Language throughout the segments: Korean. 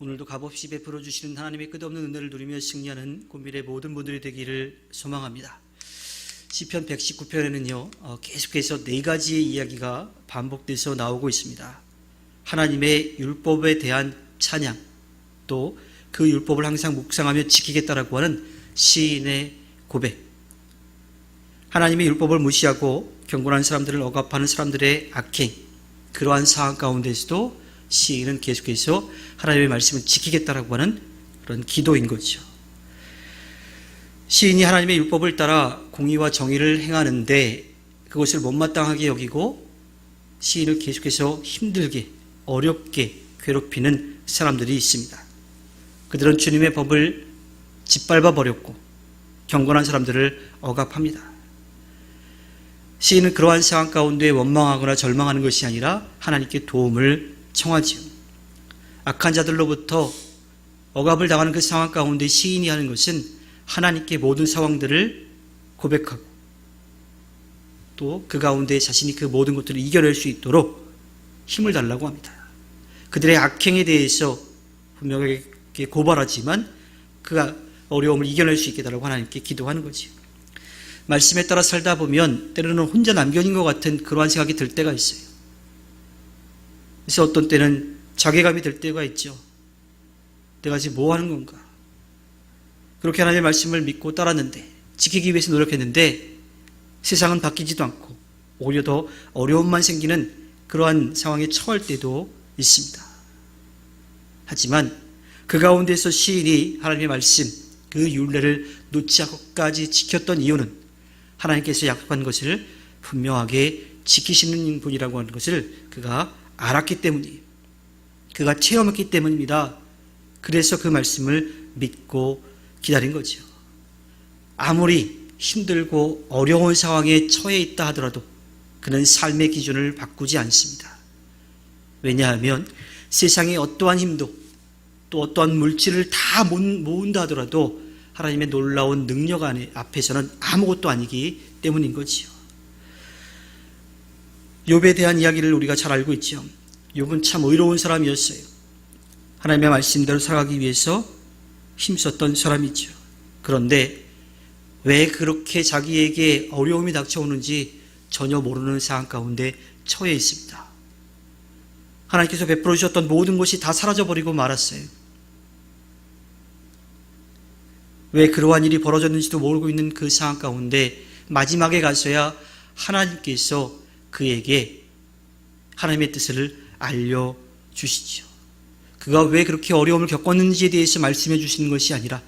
오늘도 값없이 베풀어 주시는 하나님의 끝없는 은혜를 누리며 승리하는 고민의 모든 분들이 되기를 소망합니다. 시편 119편에는요 어, 계속해서 네 가지의 이야기가 반복돼서 나오고 있습니다. 하나님의 율법에 대한 찬양, 또 그 율법을 항상 묵상하며 지키겠다라고 하는 시인의 고백, 하나님의 율법을 무시하고 경건한 사람들을 억압하는 사람들의 악행, 그러한 상황 가운데서도 시인은 계속해서 하나님의 말씀을 지키겠다라고 하는 그런 기도인 거죠. 시인이 하나님의 율법을 따라 공의와 정의를 행하는데 그것을 못마땅하게 여기고 시인을 계속해서 힘들게 어렵게 괴롭히는 사람들이 있습니다. 그들은 주님의 법을 짓밟아 버렸고 경건한 사람들을 억압합니다. 시인은 그러한 상황 가운데 원망하거나 절망하는 것이 아니라 하나님께 도움을 청하지요. 악한 자들로부터 억압을 당하는 그 상황 가운데 시인이 하는 것은 하나님께 모든 상황들을 고백하고 또 그 가운데 자신이 그 모든 것들을 이겨낼 수 있도록 힘을 달라고 합니다. 그들의 악행에 대해서 분명하게 고발하지만 그가 어려움을 이겨낼 수 있게 달라고 하나님께 기도하는 거지요. 말씀에 따라 살다 보면 때로는 혼자 남겨진 것 같은 그러한 생각이 들 때가 있어요. 그래서 어떤 때는 자괴감이 들 때가 있죠. 내가 지금 뭐 하는 건가? 그렇게 하나님의 말씀을 믿고 따랐는데, 지키기 위해서 노력했는데, 세상은 바뀌지도 않고, 오히려 더 어려움만 생기는 그러한 상황에 처할 때도 있습니다. 하지만 그 가운데서 시인이 하나님의 말씀, 그 윤례를 놓지 않고까지 지켰던 이유는 하나님께서 약속한 것을 분명하게 지키시는 분이라고 하는 것을 그가 알았기 때문이에요. 그가 체험했기 때문입니다. 그래서 그 말씀을 믿고 기다린 거죠. 아무리 힘들고 어려운 상황에 처해 있다 하더라도 그는 삶의 기준을 바꾸지 않습니다. 왜냐하면 세상의 어떠한 힘도 또 어떠한 물질을 다 모은다 하더라도 하나님의 놀라운 능력 안에 앞에서는 아무것도 아니기 때문인 거지요. 욥에 대한 이야기를 우리가 잘 알고 있죠. 욥은 참 의로운 사람이었어요. 하나님의 말씀대로 살아가기 위해서 힘썼던 사람이죠. 그런데 왜 그렇게 자기에게 어려움이 닥쳐오는지 전혀 모르는 상황 가운데 처해 있습니다. 하나님께서 베풀어 주셨던 모든 것이 다 사라져 버리고 말았어요. 왜 그러한 일이 벌어졌는지도 모르고 있는 그 상황 가운데 마지막에 가서야 하나님께서 그에게 하나님의 뜻을 알려주시죠. 그가 왜 그렇게 어려움을 겪었는지에 대해서 말씀해 주시는 것이 아니라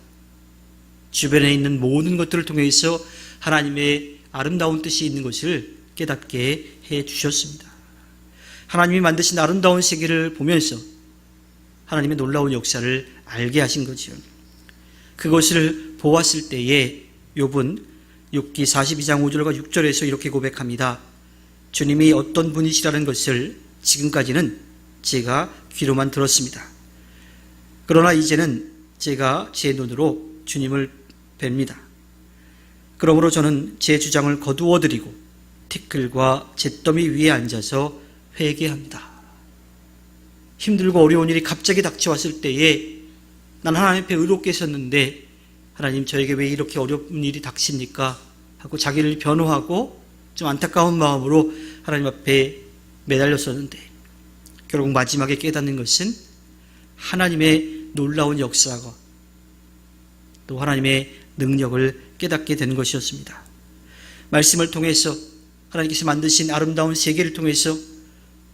주변에 있는 모든 것들을 통해서 하나님의 아름다운 뜻이 있는 것을 깨닫게 해 주셨습니다. 하나님이 만드신 아름다운 세계를 보면서 하나님의 놀라운 역사를 알게 하신 거지요. 그것을 보았을 때에 욥은 6기 42장 5절과 6절에서 이렇게 고백합니다. 주님이 어떤 분이시라는 것을 지금까지는 제가 귀로만 들었습니다. 그러나 이제는 제가 제 눈으로 주님을 뵙니다. 그러므로 저는 제 주장을 거두어 드리고 티끌과 잿더미 위에 앉아서 회개합니다. 힘들고 어려운 일이 갑자기 닥쳐왔을 때에 난 하나님 앞에 의롭게 있었는데 하나님 저에게 왜 이렇게 어려운 일이 닥칩니까? 하고 자기를 변호하고 좀 안타까운 마음으로 하나님 앞에 매달렸었는데 결국 마지막에 깨닫는 것은 하나님의 놀라운 역사가 또 하나님의 능력을 깨닫게 되는 것이었습니다. 말씀을 통해서 하나님께서 만드신 아름다운 세계를 통해서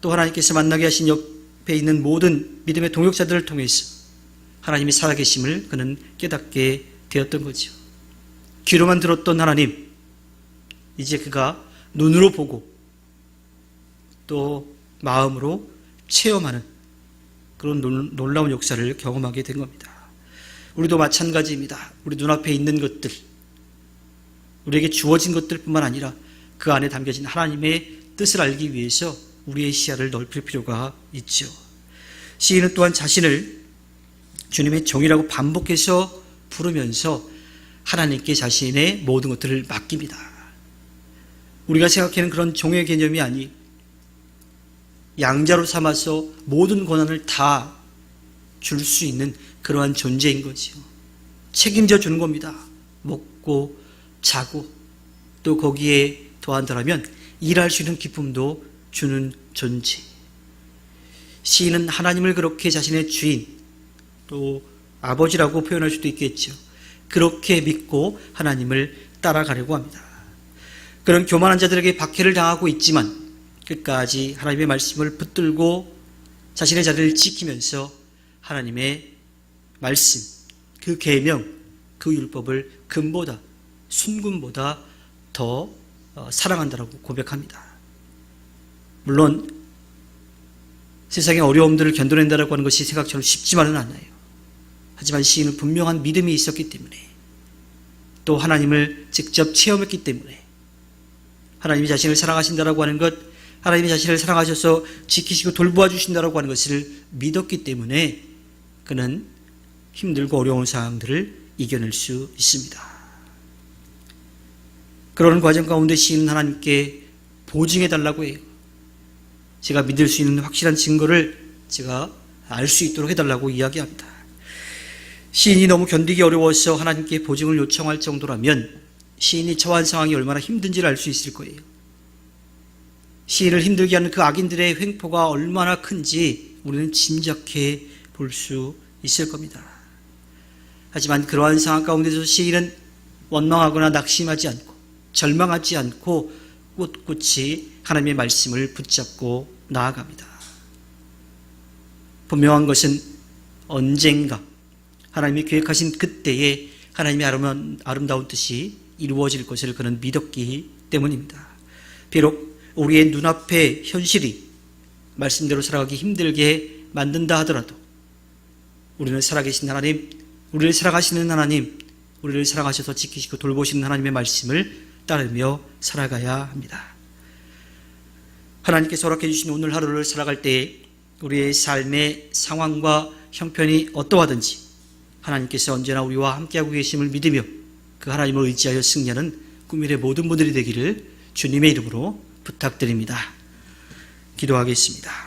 또 하나님께서 만나게 하신 옆에 있는 모든 믿음의 동역자들을 통해서 하나님이 살아계심을 그는 깨닫게 되었던 거죠. 귀로만 들었던 하나님, 이제 그가 눈으로 보고 또 마음으로 체험하는 그런 놀라운 역사를 경험하게 된 겁니다. 우리도 마찬가지입니다. 우리 눈앞에 있는 것들, 우리에게 주어진 것들뿐만 아니라 그 안에 담겨진 하나님의 뜻을 알기 위해서 우리의 시야를 넓힐 필요가 있죠. 시인은 또한 자신을 주님의 종이라고 반복해서 부르면서 하나님께 자신의 모든 것들을 맡깁니다. 우리가 생각하는 그런 종의 개념이 아니 양자로 삼아서 모든 권한을 다 줄 수 있는 그러한 존재인 거지요. 책임져 주는 겁니다. 먹고 자고 또 거기에 더한다면 일할 수 있는 기쁨도 주는 존재. 시인은 하나님을 그렇게 자신의 주인 또 아버지라고 표현할 수도 있겠죠. 그렇게 믿고 하나님을 따라가려고 합니다. 그런 교만한 자들에게 박해를 당하고 있지만 끝까지 하나님의 말씀을 붙들고 자신의 자리를 지키면서 하나님의 말씀, 그 계명, 그 율법을 금보다 순금보다 더 어, 사랑한다라고 고백합니다. 물론 세상의 어려움들을 견뎌낸다라고 하는 것이 생각처럼 쉽지만은 않아요. 하지만 시인은 분명한 믿음이 있었기 때문에 또 하나님을 직접 체험했기 때문에 하나님이 자신을 사랑하신다라고 하는 것, 하나님이 자신을 사랑하셔서 지키시고 돌보아 주신다라고 하는 것을 믿었기 때문에 그는 힘들고 어려운 상황들을 이겨낼 수 있습니다. 그러는 과정 가운데 시인은 하나님께 보증해 달라고 해요. 제가 믿을 수 있는 확실한 증거를 제가 알 수 있도록 해달라고 이야기합니다. 시인이 너무 견디기 어려워서 하나님께 보증을 요청할 정도라면 시인이 처한 상황이 얼마나 힘든지를 알 수 있을 거예요. 시인을 힘들게 하는 그 악인들의 횡포가 얼마나 큰지 우리는 짐작해 볼 수 있을 겁니다. 하지만 그러한 상황 가운데서 시인은 원망하거나 낙심하지 않고 절망하지 않고 꿋꿋이 하나님의 말씀을 붙잡고 나아갑니다. 분명한 것은 언젠가 하나님이 계획하신 그때에 하나님의 아름다운, 뜻이 이루어질 것을 그는 믿었기 때문입니다. 비록 우리의 눈앞의 현실이 말씀대로 살아가기 힘들게 만든다 하더라도 우리는 살아계신 하나님, 우리를 사랑하시는 하나님, 우리를 사랑하셔서 지키시고 돌보시는 하나님의 말씀을 따르며 살아가야 합니다. 하나님께서 허락해 주신 오늘 하루를 살아갈 때 우리의 삶의 상황과 형편이 어떠하든지 하나님께서 언제나 우리와 함께하고 계심을 믿으며 그 하나님을 의지하여 승리하는 꿈일의 모든 분들이 되기를 주님의 이름으로 부탁드립니다. 기도하겠습니다.